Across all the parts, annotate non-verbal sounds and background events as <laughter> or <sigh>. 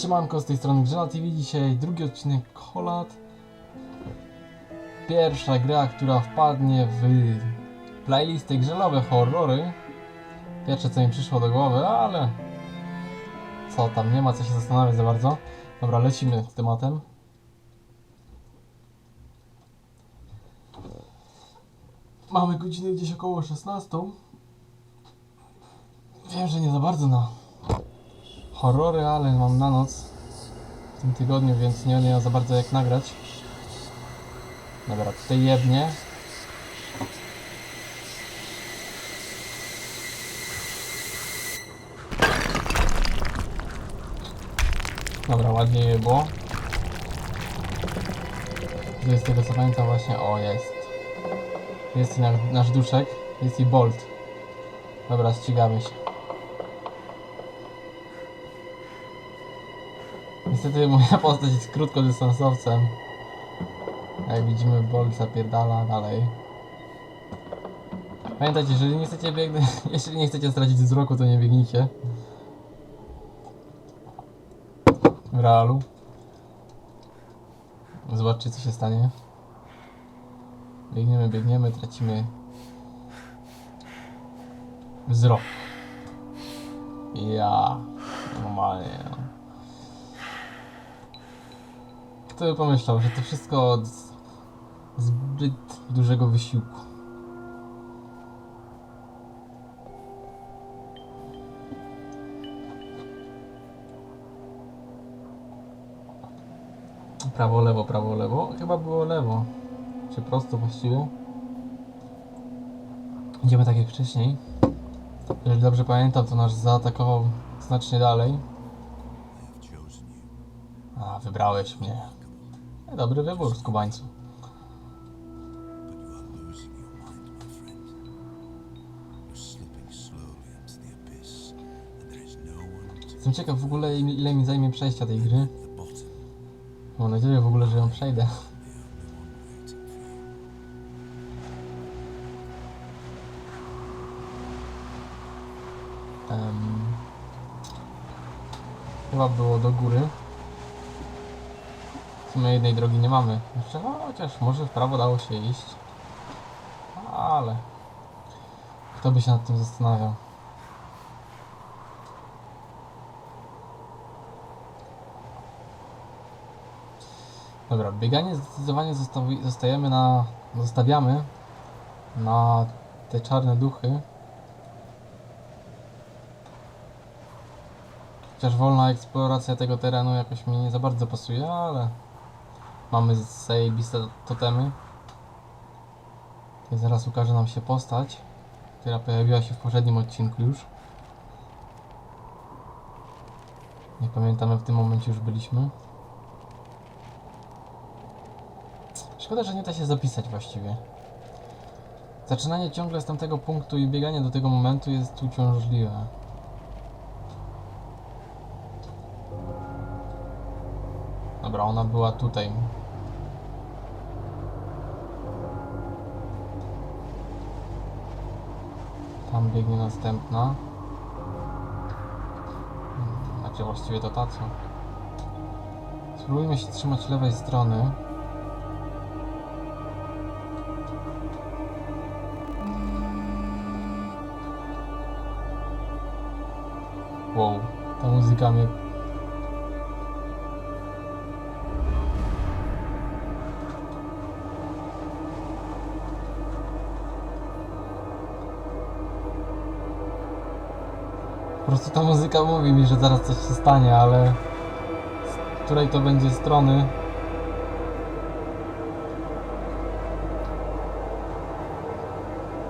Siemanko, z tej strony Grzena TV. Dzisiaj drugi odcinek Kolat. Pierwsza gra, która wpadnie w playlisty grzelowe horrory. Pierwsze co mi przyszło do głowy, ale co tam, nie ma co się zastanawiać za bardzo. Dobra, lecimy z tematem. Mamy godzinę gdzieś około 16. Wiem, że nie za bardzo na horrory, ale mam na noc w tym tygodniu, więc nie wiem za bardzo jak nagrać. Dobra, tutaj jebnie. Dobra, ładnie je było. Tu jest tego co pamiętam właśnie, o jest. Jest i na, nasz duszek, jest i Bolt. Dobra, ścigamy się. Niestety moja postać jest krótkodystansowcem. Jak widzimy, Bolt zapierdala dalej. Pamiętajcie, jeżeli nie chcecie biegnąć, <laughs> jeśli nie chcecie stracić wzroku, to nie biegnijcie. W realu. Zobaczcie, co się stanie. Biegniemy, biegniemy, tracimy wzrok. Ja, normalnie. no. Kto by pomyślał, że to wszystko od zbyt dużego wysiłku. Prawo, lewo, prawo, lewo. Chyba było lewo. Czy prosto właściwie? Idziemy tak jak wcześniej. Jeżeli dobrze pamiętam, to nasz zaatakował znacznie dalej. A, wybrałeś mnie. E, Dobry wybór, skubańcu. No Jestem ciekaw w ogóle ile mi zajmie przejścia tej gry. Mam nadzieję w ogóle, że ją przejdę. Em, chyba było do góry. Sumie jednej drogi nie mamy. Jeszcze, chociaż może w prawo dało się iść. Ale... Kto by się nad tym zastanawiał? Dobra, bieganie zdecydowanie zostawi, zostajemy na... zostawiamy na te czarne duchy. Chociaż wolna eksploracja tego terenu jakoś mi nie za bardzo pasuje, ale mamy zajebiste totemy. Zaraz ukaże nam się postać, która pojawiła się w poprzednim odcinku już. Nie pamiętamy, w tym momencie już byliśmy. Szkoda, że nie da się zapisać właściwie. Zaczynanie ciągle z tamtego punktu i bieganie do tego momentu jest uciążliwe. Dobra, ona była tutaj. Tam biegnie następna. Hmm, Znaczy właściwie to ta co? Spróbujmy się trzymać lewej strony. Wow, ta muzyka mnie Prostu ta muzyka mówi mi, że zaraz coś się stanie, ale z której to będzie strony?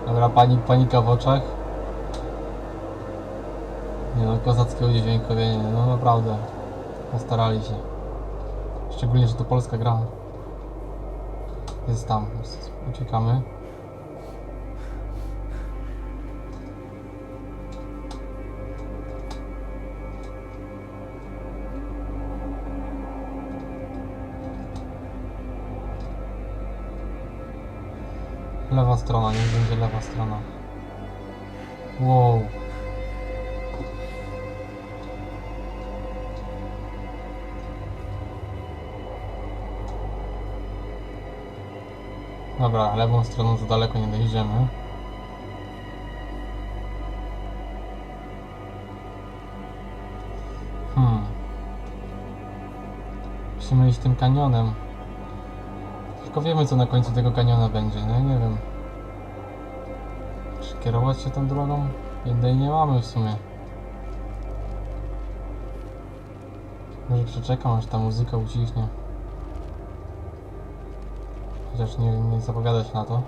Dobra, panik, panika w oczach. Nie no, kozackie udźwiękowienie, no naprawdę. Postarali się. Szczególnie, że to polska gra. Jest tam, uciekamy. lewa strona, niech będzie lewa strona. Wow. Dobra, lewą stroną za daleko nie dojdziemy. Hmm. Musimy iść tym kanionem. Tylko wiemy co na końcu tego kaniona będzie, no nie wiem. Kierować się tą drogą? Jednej nie mamy w sumie. Może przeczekam aż ta muzyka ucichnie. Chociaż nie, nie zapowiada się na to.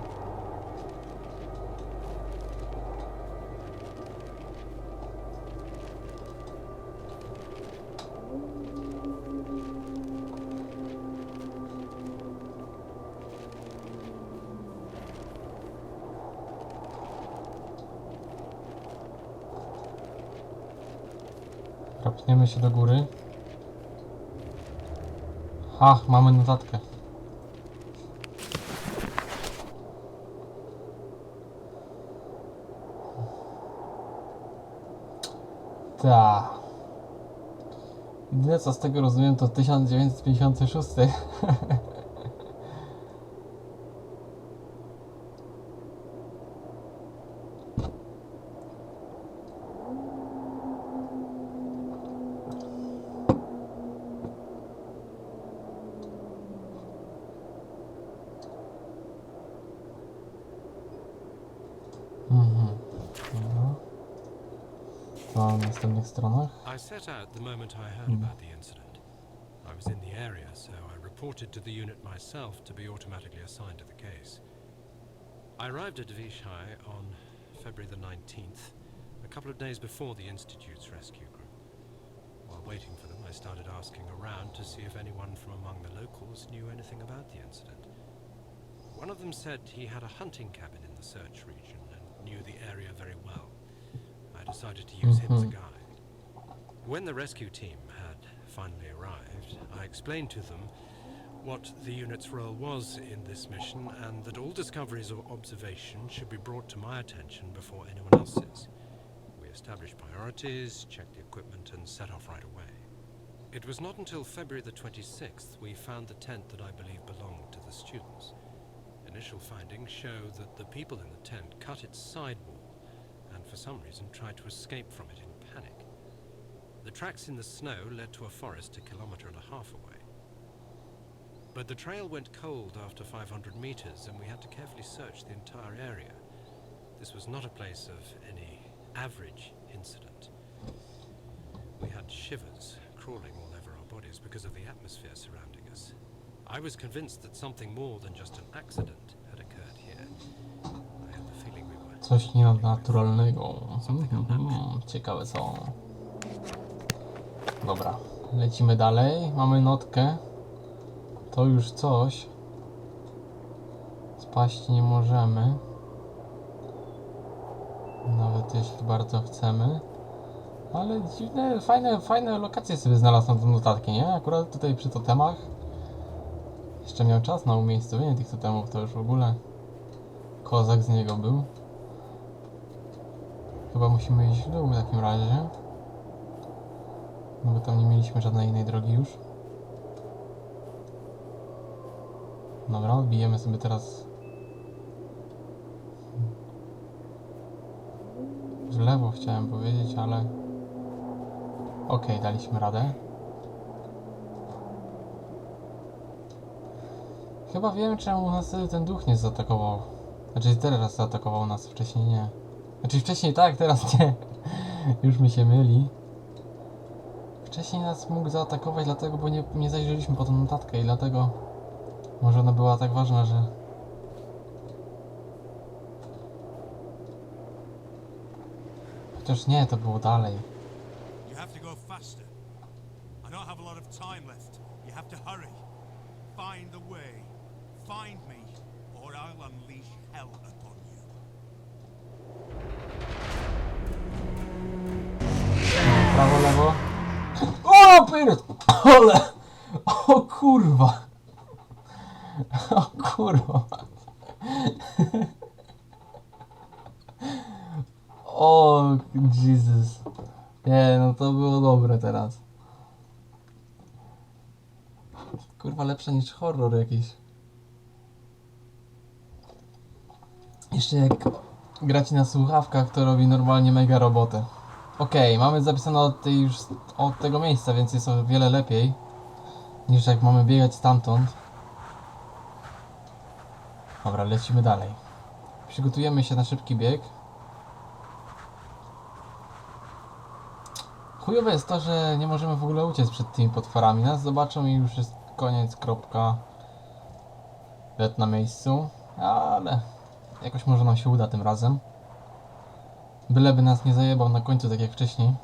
Rapniemy się do góry. Ha, mamy notatkę. Ta. Jedyne co z tego rozumiem to 1956. <laughs> I set out the moment I heard about the incident. I was in the area, so I reported to the unit myself to be automatically assigned to the case. I arrived at Vishai on February the 19th, a couple of days before the Institute's rescue group. While waiting for them, I started asking around to see if anyone from among the locals knew anything about the incident. One of them said he had a hunting cabin in the search region and knew the area very well. I decided to use him as a Mhm. guide. When the rescue team had finally arrived, I explained to them what the unit's role was in this mission and that all discoveries or observations should be brought to my attention before anyone else's. We established priorities, checked the equipment, and set off right away. It was not until February the 26th we found the tent that I believe belonged to the students. Initial findings show that the people in the tent cut its side wall and for some reason tried to escape from it. The tracks in the snow led to a forest a kilometre and a half away. But the trail went cold after 500 metres, and we had to carefully search the entire area. This was not a place of any average incident. We had shivers crawling all over our bodies because of the atmosphere surrounding us. I was convinced that something more than just an accident had occurred here. I had the feeling we were Coś nienaturalnego. Mhm, Ciekawe co. Dobra, lecimy dalej. Mamy notkę. To już coś. Spaść nie możemy. Nawet jeśli bardzo chcemy. Ale dziwne, fajne, fajne lokacje sobie znalazł na tą notatkę, nie? Akurat tutaj przy totemach. Jeszcze miał czas na umiejscowienie tych totemów, to już w ogóle kozak z niego był. Chyba musimy iść w dół w takim razie. No bo tam nie mieliśmy żadnej innej drogi już. Dobra, odbijemy sobie teraz w lewo chciałem powiedzieć, ale okej, daliśmy radę. Chyba wiem czemu nas ten duch nie zaatakował. Znaczy teraz zaatakował nas, wcześniej nie. Znaczy wcześniej tak, teraz nie. <laughs> Już mi się myli. Wcześniej nas mógł zaatakować dlatego, bo nie, nie zajrzeliśmy po tą notatkę i dlatego może ona była tak ważna, że... Chociaż nie, to było dalej. You have to go faster. I don't have a lot of time left. You have to hurry. Find the way. Find me, or I'll unleash hell upon you. Prawo, lewo. O, pierd... Ole! O kurwa! O kurwa! O, Jesus. Nie, no to było dobre teraz. Kurwa, lepsze niż horror jakiś. Jeszcze jak gracie na słuchawkach, to robi normalnie mega robotę. Okej, mamy zapisane od, tej już, od tego miejsca, więc jest o wiele lepiej niż jak mamy biegać stamtąd. Dobra, lecimy dalej. Przygotujemy się na szybki bieg. Chujowe jest to, że nie możemy w ogóle uciec przed tymi potworami. Nas zobaczą i już jest koniec, kropka. Let na miejscu, ale jakoś może nam się uda tym razem. Byleby nas nie zajebał na końcu, tak jak wcześniej.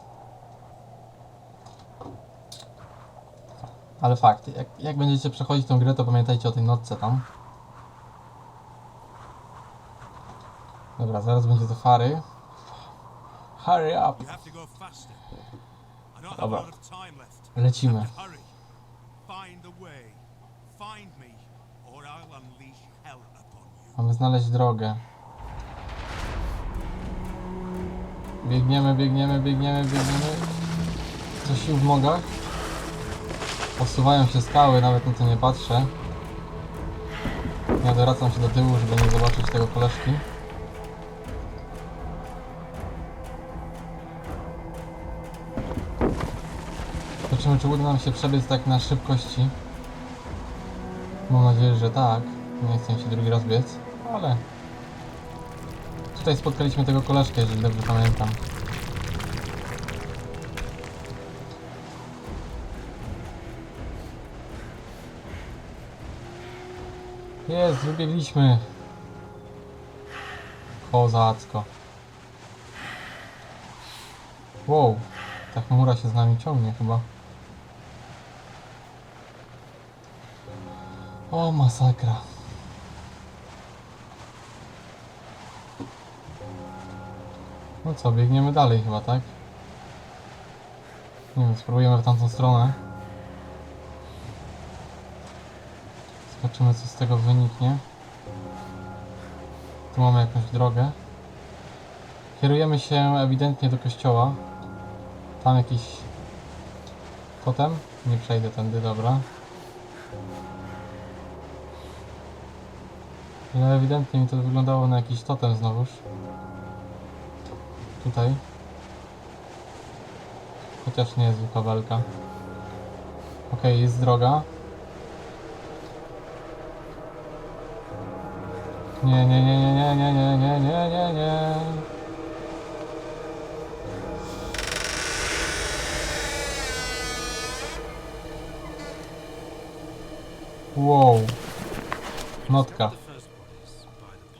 Ale fakt, jak, jak będziecie przechodzić tą grę, to pamiętajcie o tej notce tam. Dobra, zaraz będzie to fary. Hurry up! Dobra. Lecimy. Have to hurry. Biegniemy, biegniemy, biegniemy, biegniemy. Co sił w nogach. Posuwają się skały, nawet na to nie patrzę. Ja doracam się do tyłu, żeby nie zobaczyć tego koleżki. Zobaczymy, czy uda nam się przebiec tak na szybkości. Mam nadzieję, że tak. Nie chcę się drugi raz biec, ale... Tutaj spotkaliśmy tego koleżkę, jeżeli dobrze pamiętam. Jest, wybiegliśmy. Kozacko. Wow, ta chmura się z nami ciągnie chyba. O, masakra. No co, biegniemy dalej chyba, tak? Nie wiem, spróbujemy w tamtą stronę. Zobaczymy, co z tego wyniknie. Tu mamy jakąś drogę. Kierujemy się ewidentnie do kościoła. Tam jakiś totem. Nie przejdę tędy, dobra. Ale ewidentnie mi to wyglądało na jakiś totem znowuż. Tutaj. Chociaż nie jest zwykła belka. Okej, jest droga. Nie, nie, nie, nie, nie, nie, nie, nie, nie, nie, nie. Wow. Notka.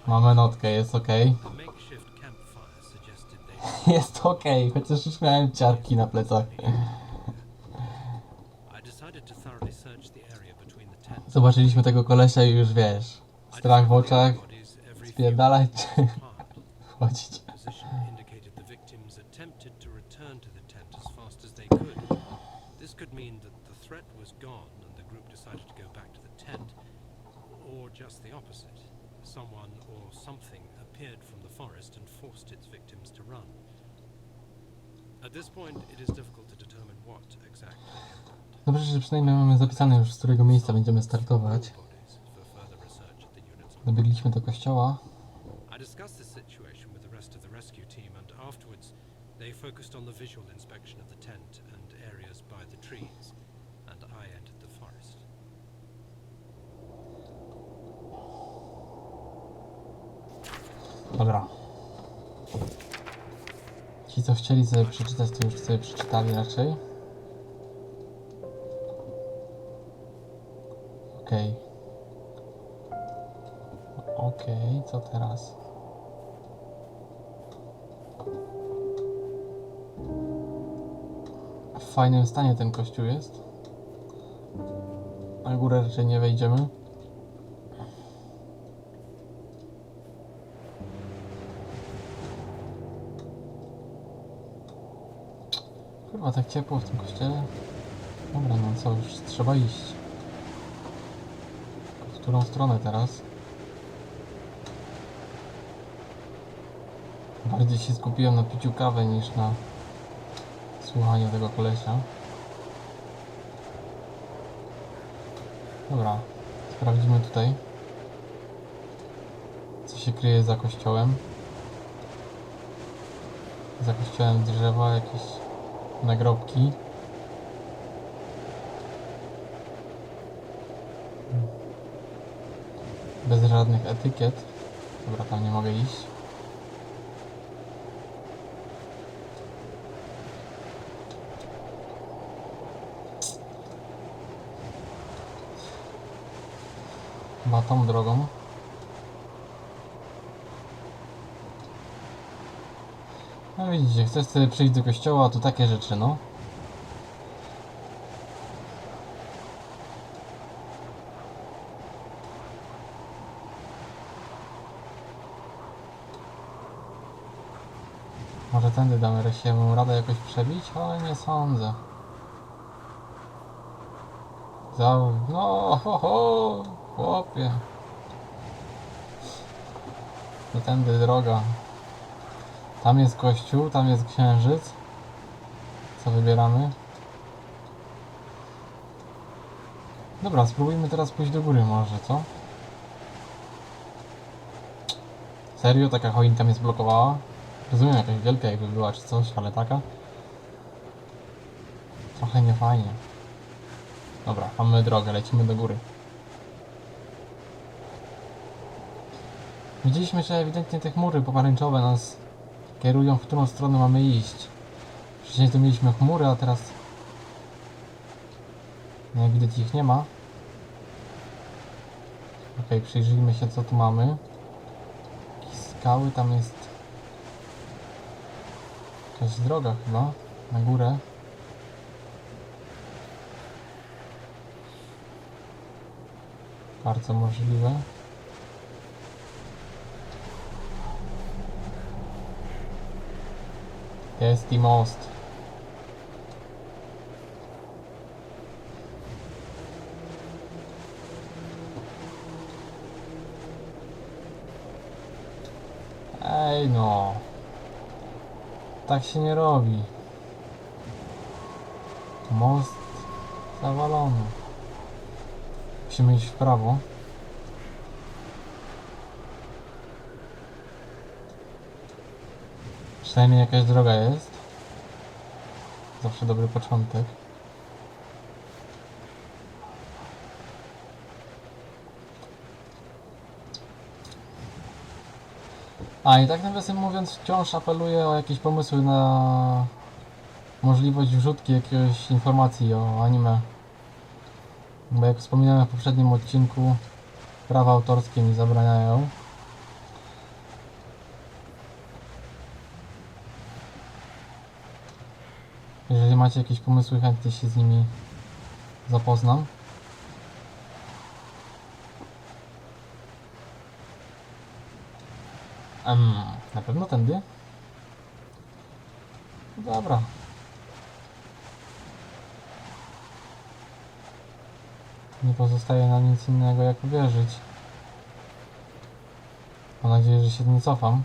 Mamy notkę, jest ok. <laughs> jest okej, chociaż już miałem ciarki na plecach. Zobaczyliśmy tego kolesia i już wiesz, strach w oczach, spierdalać czy <laughs> wchodzić. just the opposite. Someone or something appeared from the forest and forced its victims to run. Dobrze, że przynajmniej mamy zapisane już, z którego miejsca będziemy startować. Dobiegliśmy do kościoła. They focused on the visual inspection of the tent and areas by the trees. Co chcieli sobie przeczytać, to już sobie przeczytali raczej. Okej. Okej, co teraz? W fajnym stanie ten kościół jest. Na górę raczej nie wejdziemy. Kurwa, tak ciepło w tym kościele. Dobra, no co, już trzeba iść. W którą stronę teraz? Bardziej się skupiłem na piciu kawy niż na słuchaniu tego kolesia. Dobra, sprawdzimy tutaj. Co się kryje za kościołem. Za kościołem drzewa, jakieś nagrobki. Bez żadnych etykiet. Dobra, tam nie mogę iść. Chyba tą drogą. Widzicie, chcesz sobie przyjść do kościoła, a tu takie rzeczy, no. Może tędy damy się mu radę jakoś przebić, ale nie sądzę. Za... No, ho, ho, chłopie. To tędy droga. Tam jest kościół, tam jest księżyc. Co wybieramy? Dobra, spróbujmy teraz pójść do góry może, co? Serio? Taka choinka mnie zblokowała? Rozumiem, jakaś wielka jakby była czy coś, ale taka? Trochę niefajnie. Dobra, mamy drogę, lecimy do góry. Widzieliśmy, że ewidentnie te chmury pomarańczowe nas kierują, w którą stronę mamy iść. Wcześniej tu mieliśmy chmury, a teraz... No, Jak widać ich nie ma. Okej, przyjrzyjmy się co tu mamy. Jakieś skały, tam jest... Jakaś droga chyba, na górę. Bardzo możliwe. Jest i most. Ej no. Tak się nie robi. Most zawalony. Musimy iść w prawo. Przynajmniej jakaś droga jest. Zawsze dobry początek. A i tak nawiasem mówiąc wciąż apeluję o jakieś pomysły na możliwość wrzutki jakiejś informacji o anime. Bo jak wspominałem w poprzednim odcinku, prawa autorskie mi zabraniają. Jeżeli macie jakieś pomysły, chętnie się z nimi zapoznam. Em, na pewno tędy? Dobra. Nie pozostaje nam nic innego jak uwierzyć. Mam nadzieję, że się nie cofam.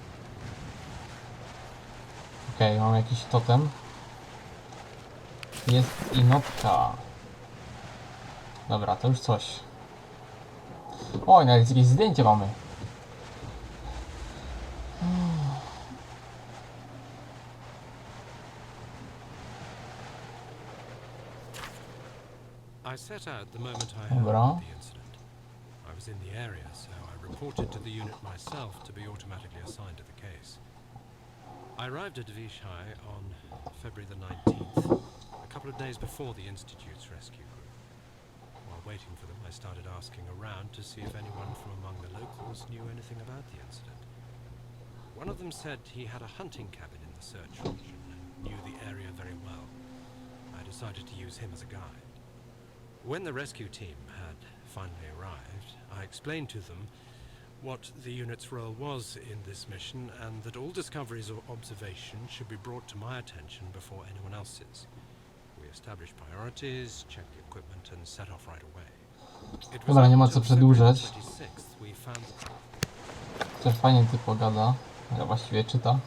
Okej, mam jakiś totem. Jest i. Dobra, to już coś. Oj, nawet jakieś zdjęcie mamy. I set out the moment I heard about the incident. I was in the area, so I reported to the unit myself to be automatically assigned to the case. I arrived at Vishai on February the 19th, a couple of days before the Institute's rescue group. While waiting for them, I started asking around to see if anyone from among the locals knew anything about the incident. One of them said he had a hunting cabin in the search region and knew the area very well. I decided to use him as a guide. When the rescue team had finally arrived, I explained to them what the unit's role was in this mission and that all discoveries or observations should be brought to my attention before anyone else's. We established priorities, checked the equipment, and set off right away. It was Dobra, nie ma co przedłużać. 26th we found Też fajnie ty pogada. Ja właściwie czyta.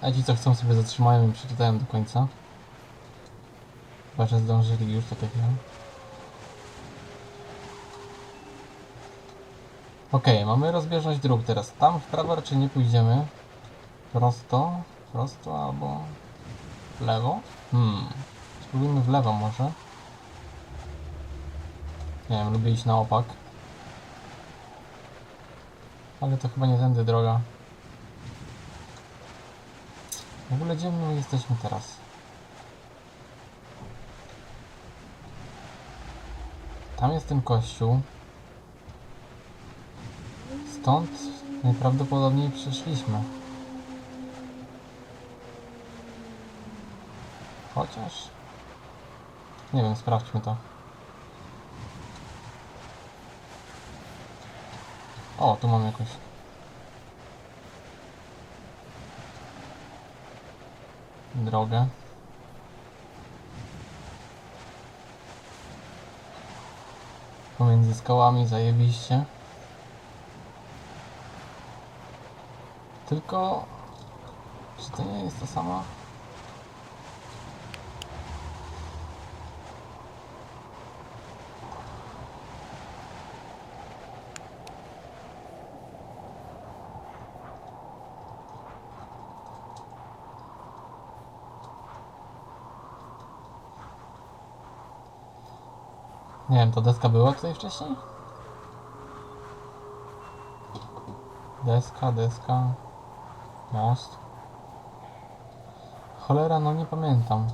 A ci co chcą sobie zatrzymają i przeczytają do końca. Chyba, że zdążyli już tak jak ja. Okej, mamy rozbieżność dróg teraz. Tam w prawo raczej nie pójdziemy. Prosto, prosto albo w lewo. Hmm. Spróbujmy w lewo może. Nie wiem, lubię iść na opak. Ale to chyba nie tędy droga. W ogóle gdzie my jesteśmy teraz? Tam jest ten kościół. Stąd najprawdopodobniej przyszliśmy. Chociaż... Nie wiem, sprawdźmy to. O, tu mam jakoś... Drogę. Pomiędzy skałami zajebiście. Tylko... Czy to nie jest to samo? Nie wiem, to deska była tutaj wcześniej? Deska, deska. Most. Cholera, no nie pamiętam.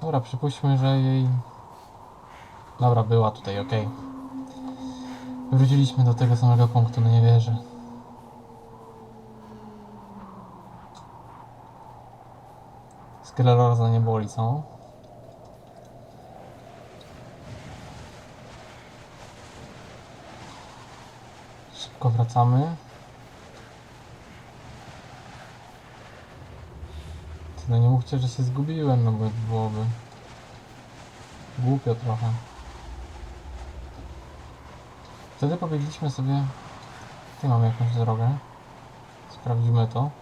Dobra, przypuśćmy, że jej... Dobra, była tutaj, okej. Wróciliśmy do tego samego punktu, no nie wierzę. Skleroza nie boli, co? Szybko wracamy. Ty, No nie mówcie, że się zgubiłem, no bo byłoby głupio trochę. Wtedy pobiegliśmy sobie... Tu mamy jakąś drogę. Sprawdzimy to.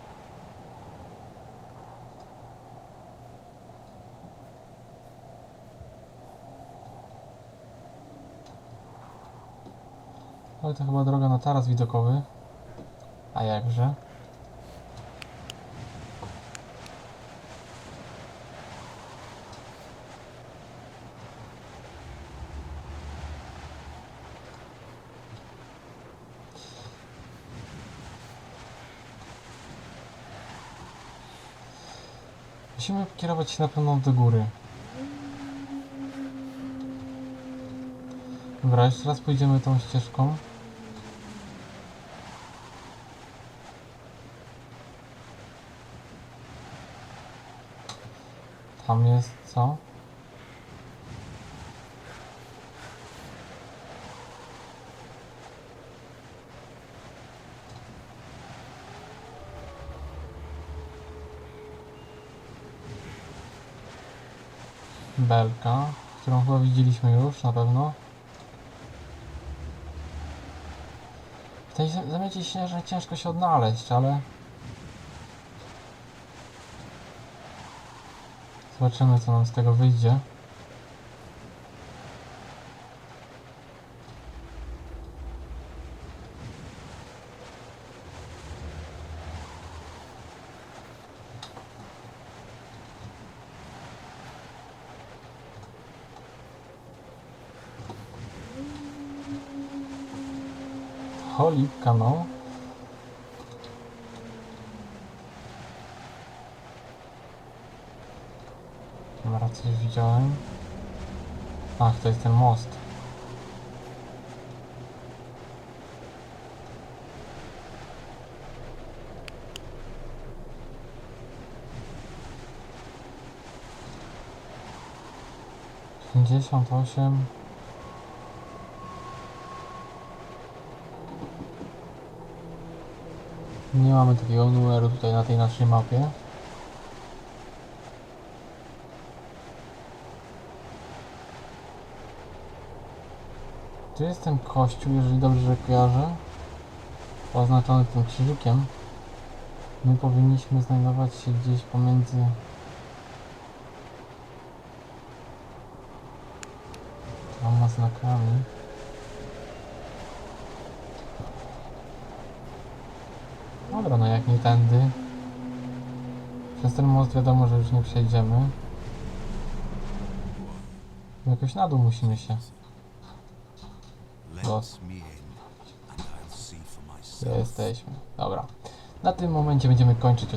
Ale to chyba droga na taras widokowy. A jakże? Musimy kierować się na pewno do góry. Dobra, jeszcze raz pójdziemy tą ścieżką. Tam jest co? Belka, którą chyba widzieliśmy już na pewno. W tej zam- zamiecie śnieżnej ciężko się odnaleźć, ale... Zobaczymy co nam z tego wyjdzie. Cholipka, no. Dobra, coś widziałem. Ach, to jest ten most. Pięćdziesiąt osiem. Nie mamy takiego numeru tutaj na tej naszej mapie. Tu jest ten kościół, jeżeli dobrze kojarzę. Oznaczony tym krzyżykiem. My powinniśmy znajdować się gdzieś pomiędzy... Dwoma znakami. Dobra, no jak nie tędy. Przez ten most wiadomo, że już nie przejdziemy. Jakoś na dół musimy się. Los. Gdzie jesteśmy? Dobra. Na tym momencie będziemy kończyć.